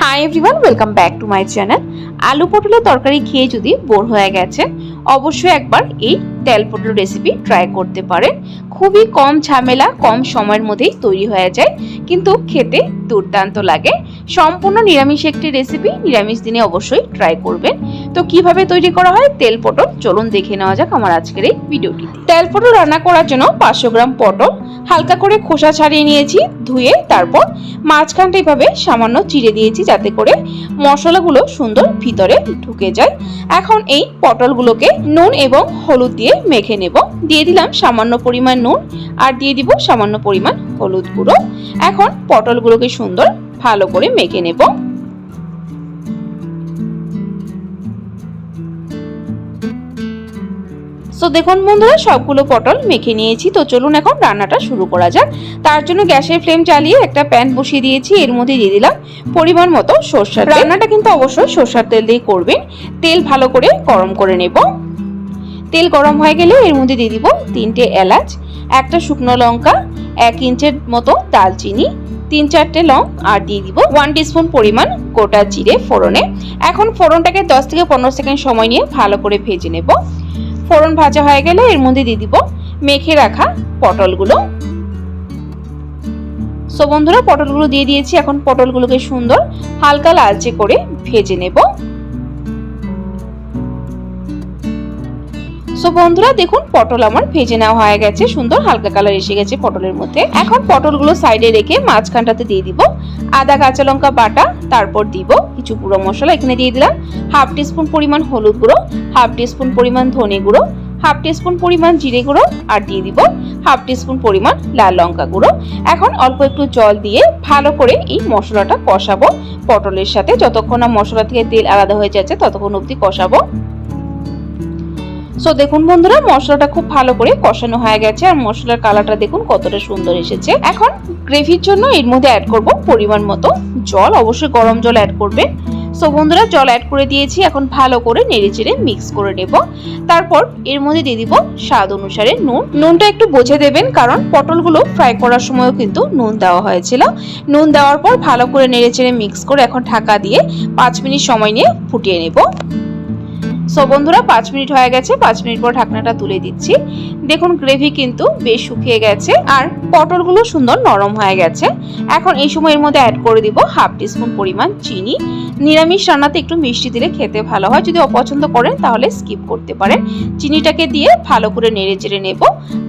Hi everyone welcome back to my channel আলু পটলের তরকারি খেয়ে যদি বোর হয়ে গেছে, অবশ্যই একবার এই তেল পটল রেসিপি ট্রাই করতে পারেন। খুবই কম ঝামেলা, কম সময়ের মধ্যেই তৈরি হয়ে যায়, কিন্তু খেতে দুর্দান্ত লাগে। সম্পূর্ণ নিরামিষ একটি রেসিপি নিরামিষ দিনে অবশ্যই ট্রাই করবেন। তো কীভাবে তৈরি করা হয়? তেল পটল। চলুন দেখে নেওয়া যাক আমার আজকের এই ভিডিওটি তেল পটল রান্না করার জন্য পাঁচশো গ্রাম পটল হালকা করে খোসা ছাড়িয়ে নিয়েছি, ধুয়ে তারপর মাঝখানটা এভাবে সামান্য চিড়ে দিয়েছি যাতে করে মশলাগুলো সুন্দর ভিতরে ঢুকে যায়। এখন এই পটলগুলোকে নুন এবং হলুদ দিয়ে মেখে নেব। দিয়ে দিলাম সামান্য পরিমাণ নুন আর দিয়ে দিব সামান্য পরিমাণ হলুদ গুঁড়ো। এখন পটলগুলোকে সুন্দর ভালো করে মেখে নেব। তো দেখুন বন্ধুরা, সবগুলো পটল মেখে নিয়েছি। তো চলুন এখন রান্নাটা শুরু করা যাক। তার জন্য গ্যাসের ফ্লেম চালিয়ে একটা প্যান বসিয়ে দিয়েছি। এর মধ্যে দিয়ে দিলাম পরিমাণ মতো সর্ষার রান্নাটা কিন্তু অবশ্যই সর্ষার তেল দিয়ে করবেন। তেল ভালো করে গরম করে নেব। তেল গরম হয়ে গেলে এর মধ্যে দিয়ে দিব তিনটে এলাচ, একটা শুকনো লঙ্কা, এক ইঞ্চের মতো দালচিনি তিন চারটে লং আর দিয়ে দিব ওয়ান টিস্পুন পরিমাণ গোটা জিরে ফোড়নে। এখন ফোড়নটাকে দশ থেকে পনেরো সেকেন্ড সময় নিয়ে ভালো করে ভেজে নেব। ফোড়ন ভাজা হয়ে গেলে এর মধ্যে দিয়ে দিব মেখে রাখা পটলগুলো। সো বন্ধুরা, পটলগুলো দিয়ে দিয়েছি। এখন পটলগুলোকে সুন্দর হালকা লালচে করে ভেজে নেব। সো বন্ধুরা, দেখুন, পটল আমার ভেজে নেওয়া হয়ে গেছে। সুন্দর হালকা কালার এসে গেছে পটলের মধ্যে। এখন পটলগুলো সাইডে রেখে মাঝখানটাতে দিয়ে দিব। আদা, কাঁচা লঙ্কা বাটা, তারপর দিব কিছু গুঁড়ো মশলা, এখানে দিয়ে দিলাম হাফ টিস্পুন পরিমাণ হলুদ গুঁড়ো হাফ টিস্পুন পরিমাণ ধনে গুঁড়ো হাফ টিস্পুন পরিমাণ জিরে গুঁড়ো, আর দিয়ে দিব হাফ টিস্পুন পরিমাণ লাল লঙ্কা গুঁড়ো। এখন অল্প একটু জল দিয়ে ভালো করে এই মশলাটা কষাবো। পটলের সাথে যতক্ষণ না মশলা থেকে তেল আলাদা হয়ে যাচ্ছে, ততক্ষণ অবধি কষাবো। সো দেখুন বন্ধুরা, মশলাটা খুব ভালো করে কষানো হয়ে গেছে আর মশলার কালারটা দেখুন কতটা সুন্দর এসেছে। এখন গ্রেভির জন্য এর মধ্যে অ্যাড করব পরিমাণ মতো জল, অবশ্যই গরম জল অ্যাড করবেন। সো বন্ধুরা, জল অ্যাড করে দিয়েছি, এখন ভালো করে নেড়ে চেড়ে মিক্স করে নেব। তারপর এর মধ্যে দিয়ে দিব স্বাদ অনুসারে নুন। নুনটা একটু বুঝে দেবেন, কারণ পটলগুলো ফ্রাই করার সময়ও কিন্তু নুন দেওয়া হয়েছিল। নুন দেওয়ার পর ভালো করে নেড়ে চেড়ে মিক্স করে এখন ঢাকা দিয়ে পাঁচ মিনিট সময় নিয়ে ফুটিয়ে নেব। সো বন্ধুরা, পাঁচ মিনিট হয়ে গেছে, পাঁচ মিনিট পর ঢাকনাটা তুলে দিচ্ছি। দেখুন, গ্রেভি কিন্তু বেশ শুকিয়ে গেছে আর পটলগুলো সুন্দর নরম হয়ে গেছে। এখন এই সময় এর মধ্যে অ্যাড করে দিব হাফ টিস্পুন পরিমাণ চিনি। নিরামিষ রান্নাতে একটু মিষ্টি দিলে খেতে ভালো হয়। যদি অপছন্দ করেন তাহলে স্কিপ করতে পারেন। চিনিটাকে দিয়ে ভালো করে নেড়ে চেড়ে নেব।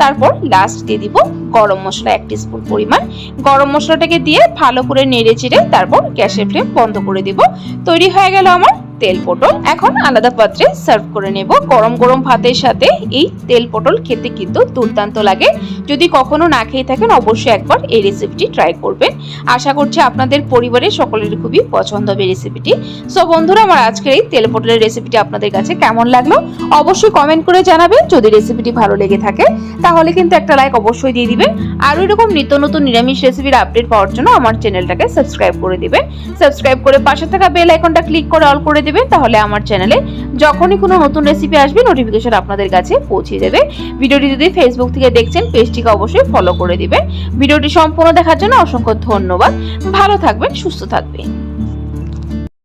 তারপর লাস্ট দিয়ে দিব গরম মশলা এক টিস্পুন পরিমাণ। গরম মশলাটাকে দিয়ে ভালো করে নেড়ে চেড়ে তারপর গ্যাসের ফ্লেম বন্ধ করে দিব। তৈরি হয়ে গেল আমার তেল পটল। এখন আলাদা পাত্রে সার্ভ করে নেব। গরম গরম ভাতের সাথে এই তেল পটল খেতে কিন্তু দুর্দান্ত লাগে। যদি কখনো না খেয়ে থাকেন, অবশ্যই একবার এই রেসিপিটি ট্রাই করবেন। আশা করছি আপনাদের পরিবারের সকলের খুবই পছন্দ হবে রেসিপিটি সো বন্ধুরা, আমার আজকের এই তেল পটলের রেসিপিটি আপনাদের কাছে কেমন লাগল? অবশ্যই কমেন্ট করে জানাবেন। যদি রেসিপিটি ভালো লেগে থাকে, তাহলে কিন্তু একটা লাইক অবশ্যই দিয়ে দিবেন। আর এরকম নিত্য নতুন নিরামিষ রেসিপির আপডেট পাওয়ার জন্য আমার চ্যানেলটাকে সাবস্ক্রাইব করে দিবেন। সাবস্ক্রাইব করে পাশে থাকা বেল আইকনটা ক্লিক করে অল করে দেবেন, তাহলে আমার চ্যানেলে যখনই কোনো নতুন রেসিপি আসবে নোটিফিকেশন আপনাদের কাছে পৌঁছে যাবে। ভিডিওটি যদি ফেসবুক থেকে দেখছেন, পেজটিকে অবশ্যই ফলো করে দিবেন। ভিডিওটি সম্পূর্ণ দেখার জন্য অসংখ্য ধন্যবাদ। ভালো থাকবেন, সুস্থ থাকবেন।